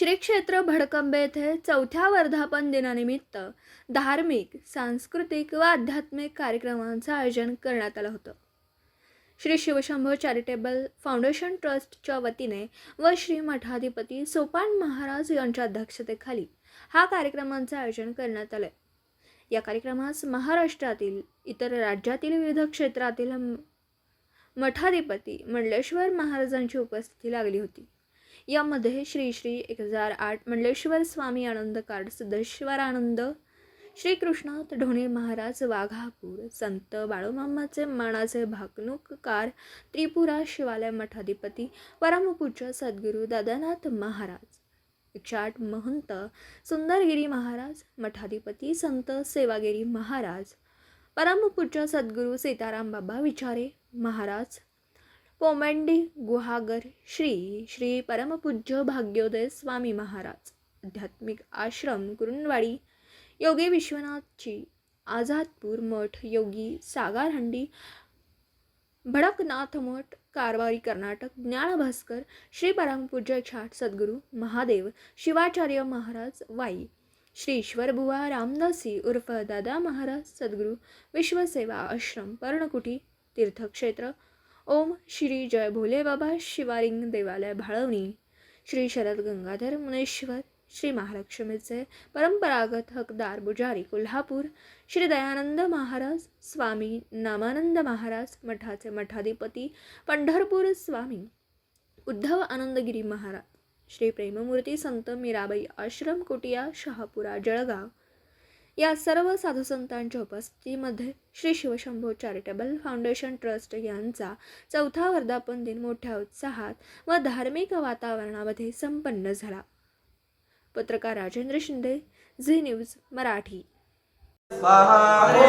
श्री क्षेत्र भडकंबे येथे चौथ्या वर्धापन दिनानिमित्त धार्मिक सांस्कृतिक व आध्यात्मिक कार्यक्रमांचं आयोजन करण्यात आलं होतं. श्री शिवशंभो चॅरिटेबल फाउंडेशन ट्रस्टच्या वतीने व श्री मठाधिपती सोपान महाराज यांच्या अध्यक्षतेखाली हा कार्यक्रमांचं आयोजन करण्यात आलं या कार्यक्रमास महाराष्ट्रातील इतर राज्यातील विविध क्षेत्रातील मठाधिपती मंडलेश्वर महाराजांची उपस्थिती लागली होती. यामध्ये श्री श्री एक हजार आठ मंडलेश्वर स्वामी आनंद कार्ड सिद्धेश्वरानंद श्रीकृष्णात ढोणे महाराज वाघापूर संत बाळूमामाचे मानाचे भाकणूककार त्रिपुरा शिवालय मठाधिपती परमपूज्य सद्गुरू दादानाथ महाराज एकशे आठ महंत सुंदरगिरी महाराज मठाधिपती संत सेवागिरी महाराज परमपूज्य सद्गुरू सीताराम बाबा विचारे महाराज पोमेंडी गुहागर श्री श्री परमपूज्य भाग्योदय स्वामी महाराज. आध्यात्मिक आश्रम कुरुंदवाडी योगी विश्वनाथची आझादपूर मठ योगी सागारहंडी. भडकनाथ मठ कारवारी कर्नाटक. ज्ञानभास्कर श्री परमपूज्य छाट सद्गुरू महादेव. शिवाचार्य महाराज वाई. श्री ईश्वरबुवा रामदासी उर्फ दादा महाराज सद्गुरू. विश्वसेवा आश्रम पर्णकुटी तीर्थक्षेत्र. ओम श्री जय भोले बाबा शिवारिंग देवालय भाळवणी. श्री शरद गंगाधर मुनेश्वर श्री महालक्ष्मीचे परंपरागत हकदार बुजारी कोल्हापूर श्री दयानंद महाराज स्वामी नामानंद महाराज मठाचे मठाधिपती पंढरपूर स्वामी उद्धव आनंदगिरी महाराज श्री प्रेममूर्ती संत मीराबाई आश्रम कुटिया शहापुरा जळगाव या सर्व साधू संतांच्या उपस्थितीमध्ये Shri Shivshambho charitable foundation trust यांचा चौथा वर्धापन दिन मोठ्या उत्साहात व धार्मिक वातावरणामध्ये संपन्न झाला. पत्रकार राजेंद्र शिंदे झी न्यूज मराठी. स्वाहा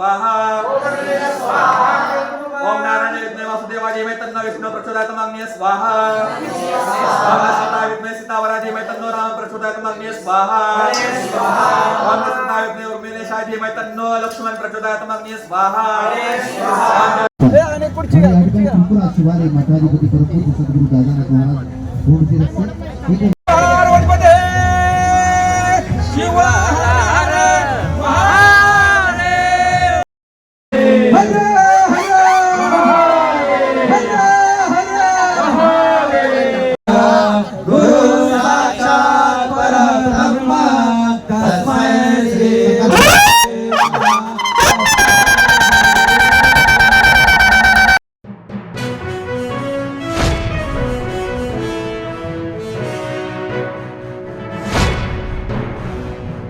स्वाहा। ओम नारायण विद्महे वासुदेवाय धीमहि तन्नो विष्णु प्रचोदयात् माग्निय स्वाहा। ओम सीता विद्महे सीतावराय धीमहि तन्नो राम प्रचोदयात् माग्निय स्वाहा। ओम सीता विद्महे उर्मिलेशाय धीमहि तन्नो लक्ष्मण प्रचोदयात् माग्निय स्वाहा। शिवालय मठाधिपती परमपूज्य सद्गुरू दादानाथ महाराज Maharaja.